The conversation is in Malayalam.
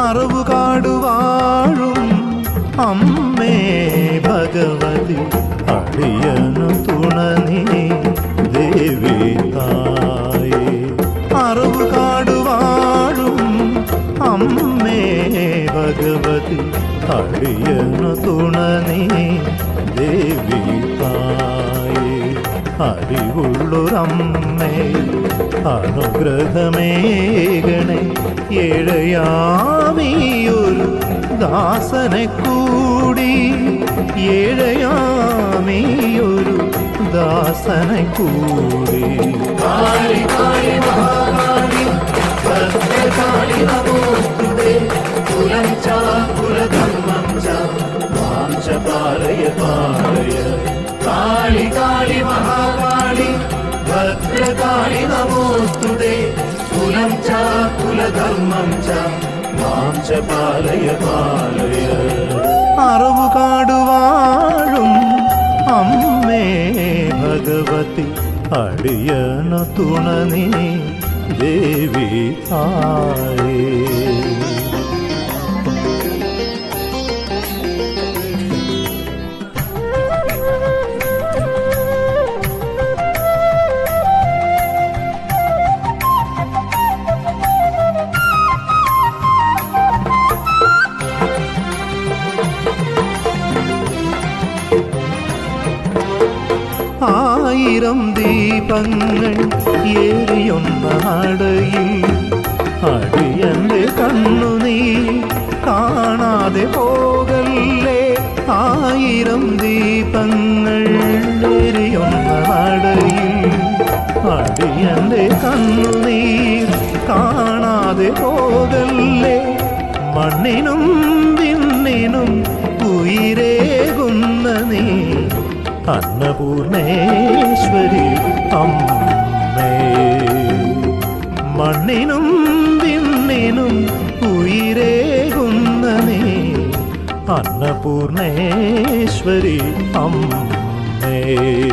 അറിവുകാട് വാഴും അമ്മേ ഭഗവതി അടിയനു തുണനീ ദേവി തായേ. അമ്മേ ഭഗവതി അടിയനു തുണനീ അറിവുള്ളൊരമ്മേ അനുഗ്രഹമേകണേ ഏഴയാമിയൊരു ദാസനെ കൂടി ഏഴയാമിയൊരു ദാസനെ കൂടി കുലം ച ഭദ്രകാളി നമോസ്തുതേ കുലം ച കുലധർമ്മം ച. മാം ച പാലയ പാലയ അറിവുകാട് വാഴും അമ്മേ ഭഗവതി. അടിയണു തുണനീ ദേവി തായേ ആയിരം ദീപങ്ങൾ ഏറിയൊന്നാടയിൽ നടയിൽ. അടിയന്റെ കണ്ണുനീ കാണാതെ പോകല്ലേ? ആയിരം ദീപങ്ങൾ ഏറിയൊന്നാടയിൽ നടയിൽ. അടിയന്റെ കണ്ണുനീർ കാണാതെ പോകല്ലേ? മണ്ണിനും പിന്നിനും നീ അന്നപൂർണേശ്വരി അമ്മേ. മണ്ണിനും വിണ്ണിനും ഉയരേകുന്ന അന്നപൂർണേശ്വരി അമ്മേ.